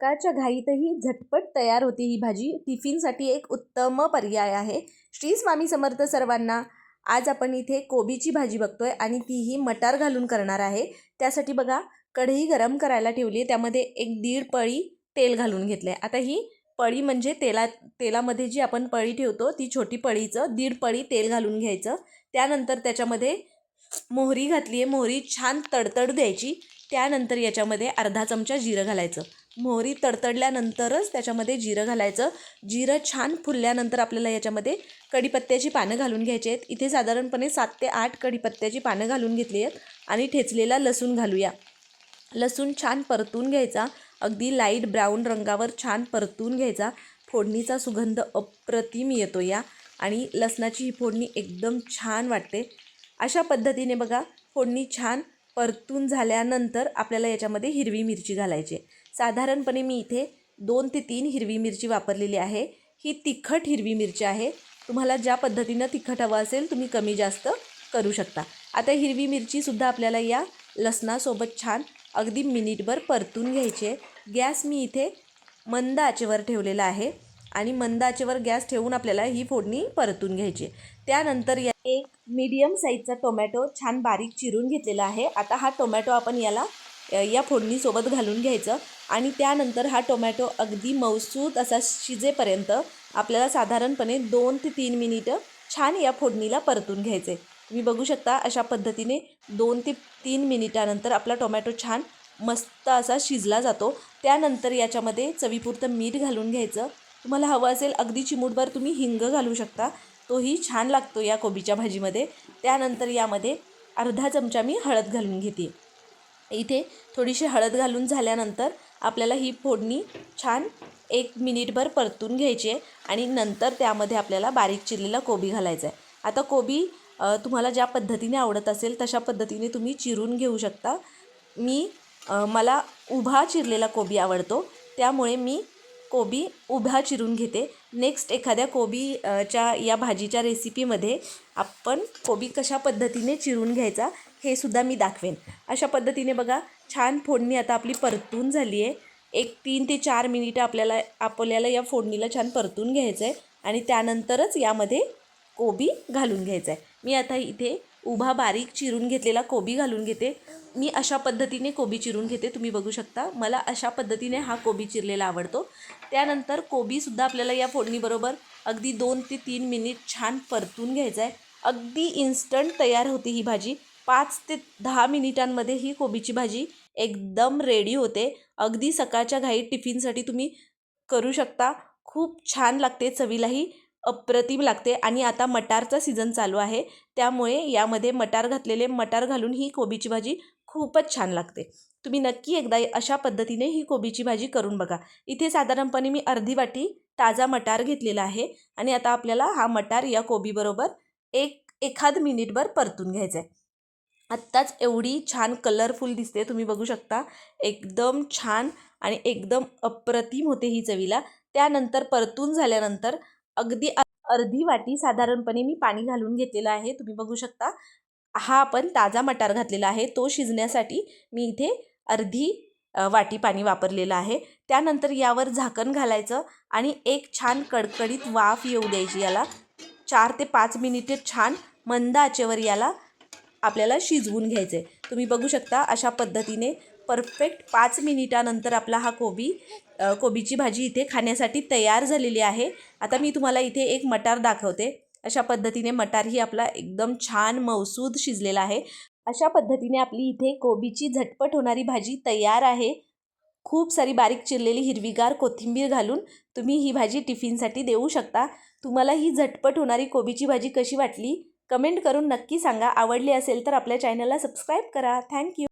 सकाळच्या घाईतही झटपट तयार होते ही भाजी. टिफिनसाठी एक उत्तम पर्याय आहे. श्री स्वामी समर्थ सर्वांना आज आपण इथे कोबीची भाजी बघतोय आणि तीही मटार घालून करणार आहे. त्यासाठी बघा कढई गरम करायला ठेवली आहे. त्यामध्ये एक दीड पळी तेल घालून घेतलं आहे आता ही पळी म्हणजे तेला तेलामध्ये जी आपण पळी ठेवतो ती छोटी पळीचं दीड पळी तेल घालून घ्यायचं. त्यानंतर त्याच्यामध्ये मोहरी घातली आहे मोहरी छान तडतड द्यायची. त्यानंतर याच्यामध्ये अर्धा चमचा जिरं घालायचं. मोहरी तडतडल्यानंतरच त्याच्यामध्ये जिरं घालायचं. जिरं छान फुलल्यानंतर आपल्याला याच्यामध्ये कढीपत्त्याची पानं घालून घ्यायची आहेत. इथे साधारणपणे सात ते आठ कढीपत्त्याची पानं घालून घेतली आहेत आणि ठेचलेला लसूण घालूया. लसूण छान परतून घ्यायचा. अगदी लाइट ब्राऊन रंगावर छान परतून घ्यायचा. फोडणीचा सुगंध अप्रतिम येतो या आणि लसणाची ही फोडणी एकदम छान वाटते. अशा पद्धतीने बघा फोडणी छान परतून झाल्यानंतर आपल्याला याच्यामध्ये हिरवी मिरची घालायची आहे. साधारणपणे मी इथे दोन ते तीन हिरवी मिरची वापरलेली आहे. ही तिखट हिरवी मिरची आहे. तुम्हाला ज्या पद्धतीनं तिखट हवं असेल तुम्ही कमी जास्त करू शकता. आता हिरवी मिरचीसुद्धा आपल्याला या लसणासोबत छान अगदी मिनिटभर परतून घ्यायची आहे. गॅस मी इथे मंद आचेवर ठेवलेला आहे. आणि मंद आचेवर गॅस ठेवून आपल्याला ही फोडणी परतून घ्यायची त्यानंतर या एक मीडियम साईजचा टोमॅटो छान बारीक चिरून घेतलेला आहे. आता हा टोमॅटो आपण याला या फोडणीसोबत घालून घ्यायचं. आणि त्यानंतर हा टोमॅटो अगदी मौसूत असा शिजेपर्यंत आपल्याला साधारणपणे दोन ते तीन मिनिटं छान या फोडणीला परतून घ्यायचे तुम्ही बघू शकता अशा पद्धतीने दोन ते तीन मिनिटानंतर आपला टोमॅटो छान मस्त असा शिजला जातो. त्यानंतर याच्यामध्ये चवीपुरतं मीठ घालून घ्यायचं. तुम्हाला हवं असेल अगदी चिमूटभर तुम्ही हिंग घालू शकता. तोही छान लागतो या कोबीच्या भाजीमध्ये. त्यानंतर यामध्ये अर्धा चमचा मी हळद घालून घेते. इथे थोडीशी हळद घालून झाल्यानंतर आपल्याला ही फोडणी छान एक मिनिटभर परतून घ्यायची आहे आणि नंतर त्यामध्ये आपल्याला बारीक चिरलेला कोबी घालायचा आहे. आता कोबी तुम्हाला ज्या पद्धतीने आवडत असेल तशा पद्धतीने तुम्ही चिरून घेऊ शकता. मी मला उभा चिरलेला कोबी आवडतो. त्यामुळे मी कोबी उभा चिरून घेते. नेक्स्ट एखाद्या कोबीच्या या भाजीच्या रेसिपीमध्ये आपण कोबी कशा पद्धतीने चिरून घ्यायचा हे सुद्धा मी दाखवेन. अशा पद्धतीने बघा छान फोडणी आता आपली परतून झाली आहे. एक तीन ते चार मिनिटं आपल्याला आपल्याला या फोडणीला छान परतून घ्यायचं आहे आणि त्यानंतरच यामध्ये कोबी घालून घ्यायचा आहे मी आता इथे उभा बारीक चिरून घेतलेला कोबी घालून घेते. मी अशा पद्धतीने कोबी चिरून घेते तुम्ही बघू शकता. मला अशा पद्धतीने हा कोबी चिरलेला आवडतो. त्यानंतर कोबीसुद्धा आपल्याला या फोडणीबरोबर अगदी दोन ते तीन मिनिट छान परतून घ्यायचं आहे. अगदी इन्स्टंट तयार होते ही भाजी. पाच ते दहा मिनिटांमध्ये ही कोबीची भाजी एकदम रेडी होते. अगदी सकाळच्या घाईत टिफिनसाठी तुम्ही करू शकता. खूप छान लागते चवीलाही. अप्रतिम लागते आणि आता मटारचा सीझन चालू आहे. त्यामुळे यामध्ये मटार घातलेले मटार घालून ही कोबीची भाजी खूपच छान लागते. तुम्ही नक्की एकदा अशा पद्धतीने ही कोबीची भाजी करून बघा. इथे साधारणपणे मी अर्धी वाटी ताजा मटार घेतलेला आहे आणि आता आपल्याला हा मटार या कोबीबरोबर एक एखाद मिनिटभर परतून घ्यायचा आहे आत्ताच एवढी छान कलरफुल दिसते तुम्ही बघू शकता. एकदम छान आणि एकदम अप्रतिम होते ही चवीला. त्यानंतर परतून झाल्यानंतर अगदी अर्धी वाटी साधारणपणे मी पाणी घालून घेतलेलं आहे. तुम्ही बघू शकता. हा आपण ताजा मटार घातलेला आहे. तो शिजण्यासाठी मी इथे अर्धी वाटी पाणी वापरलेलं आहे. त्यानंतर यावर झाकण घालायचं आणि एक छान कडकडीत वाफ येऊ द्यायची याला. चार ते पाच मिनिटे छान मंद आचेवर याला आपल्याला शिजवून घ्यायचं आहे तुम्ही बघू शकता अशा पद्धतीने परफेक्ट पाच मिनिटानंतर आपला हा कोबी कोबीची भाजी इथे खाण्यासाठी तयार झालेली आहे. आता मी तुम्हाला इथे एक मटार दाखवते. अशा पद्धतीने मटार ही आपला एकदम छान मौसूद शिजलेला आहे. अशा पद्धतीने आपली इथे कोबीची झटपट होणारी भाजी तयार आहे. खूप सारी बारीक चिरलेली हिरवीगार कोथिंबीर घालून तुम्ही ही भाजी टिफिनसाठी देऊ शकता. तुम्हाला ही झटपट होणारी कोबीची भाजी कशी वाटली? कमेंट करून नक्की सांगा. आवडली असेल तर आपल्या चॅनलला सबस्क्राईब करा. थँक्यू.